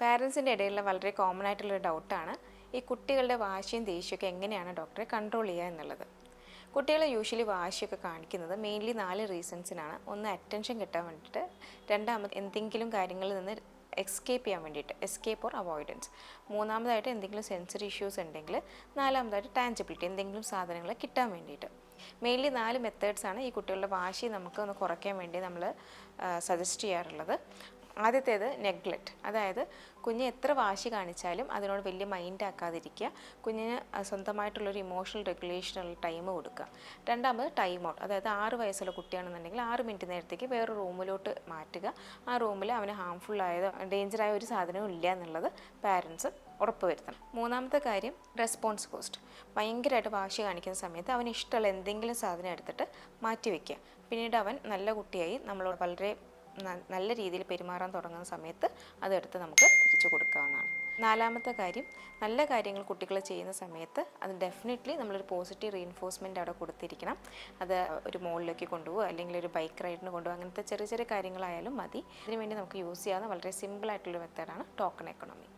പാരൻസിന്റെ ഇടയിലുള്ള വളരെ കോമൺ ആയിട്ടുള്ളൊരു ഡൗട്ടാണ് ഈ കുട്ടികളുടെ വാശിയും ദേഷ്യമൊക്കെ എങ്ങനെയാണ് ഡോക്ടറെ കൺട്രോൾ ചെയ്യുക എന്നുള്ളത്. കുട്ടികൾ യൂഷ്വലി വാശിയൊക്കെ കാണിക്കുന്നത് മെയിൻലി നാല് റീസൺസിനാണ് ഒന്ന് അറ്റൻഷൻ കിട്ടാൻ വേണ്ടിയിട്ട് രണ്ടാമത് എന്തെങ്കിലും കാര്യങ്ങളിൽ നിന്ന് എസ്കേപ്പ് ചെയ്യാൻ വേണ്ടിയിട്ട് എസ്കേപ്പ് ഓർ അവോയ്ഡൻസ് മൂന്നാമതായിട്ട് എന്തെങ്കിലും സെൻസറി ഇഷ്യൂസ് ഉണ്ടെങ്കിൽ നാലാമതായിട്ട് ടാൻജിബിലിറ്റി എന്തെങ്കിലും സാധനങ്ങൾ കിട്ടാൻ വേണ്ടിയിട്ട്. മെയിൻലി നാല് മെത്തേഡ്സാണ് ഈ കുട്ടികളുടെ വാശി നമുക്ക് ഒന്ന് കുറയ്ക്കാൻ വേണ്ടി നമ്മൾ സജസ്റ്റ് ചെയ്യാറുള്ളത്. ആദ്യത്തേത് നെഗ്ലക്റ്റ് അതായത് കുഞ്ഞ് എത്ര വാശി കാണിച്ചാലും അതിനോട് വലിയ മൈൻഡ് ആക്കാതിരിക്കുക. കുഞ്ഞിന് സ്വന്തമായിട്ടുള്ളൊരു ഇമോഷണൽ റെഗുലേഷനുള്ള ടൈം കൊടുക്കുക. രണ്ടാമത് ടൈം ഔട്ട് അതായത് ആറ് വയസ്സുള്ള കുട്ടിയാണെന്നുണ്ടെങ്കിൽ ആറ് മിനിറ്റ് നേരത്തേക്ക് വേറെ റൂമിലോട്ട് മാറ്റുക. ആ റൂമിൽ അവന് ഹാംഫുൾ ആയത് ഡേഞ്ചറായ ഒരു സാധനവും ഇല്ല എന്നുള്ളത് പാരൻസ് ഉറപ്പുവരുത്തണം മൂന്നാമത്തെ കാര്യം റെസ്പോൺസ് കോസ്റ്റ് ഭയങ്കരമായിട്ട് വാശി കാണിക്കുന്ന സമയത്ത് അവന് ഇഷ്ടമുള്ള എന്തെങ്കിലും സാധനം എടുത്തിട്ട് മാറ്റി വയ്ക്കുക പിന്നീട് അവൻ നല്ല കുട്ടിയായി നമ്മളോട് വളരെ നല്ല രീതിയിൽ പെരുമാറാൻ തുടങ്ങുന്ന സമയത്ത് അതെടുത്ത് നമുക്ക് തിരിച്ചു കൊടുക്കാവുന്നതാണ്. നാലാമത്തെ കാര്യം നല്ല കാര്യങ്ങൾ കുട്ടികൾ ചെയ്യുന്ന സമയത്ത് അത് ഡെഫിനറ്റ്ലി നമ്മളൊരു പോസിറ്റീവ് റീഎൻഫോഴ്സ്മെന്റ് അവിടെ കൊടുത്തിരിക്കണം. അത് ഒരു മോളിലേക്ക് കൊണ്ടുപോകുക അല്ലെങ്കിൽ ഒരു ബൈക്ക് റൈഡിന് കൊണ്ടുപോകുക അങ്ങനത്തെ ചെറിയ ചെറിയ കാര്യങ്ങളായാലും മതി. അതിനുവേണ്ടി നമുക്ക് യൂസ് ചെയ്യാവുന്ന വളരെ സിമ്പിൾ ആയിട്ടുള്ള മെത്തേഡാണ് ടോക്കൺ എക്കണോമി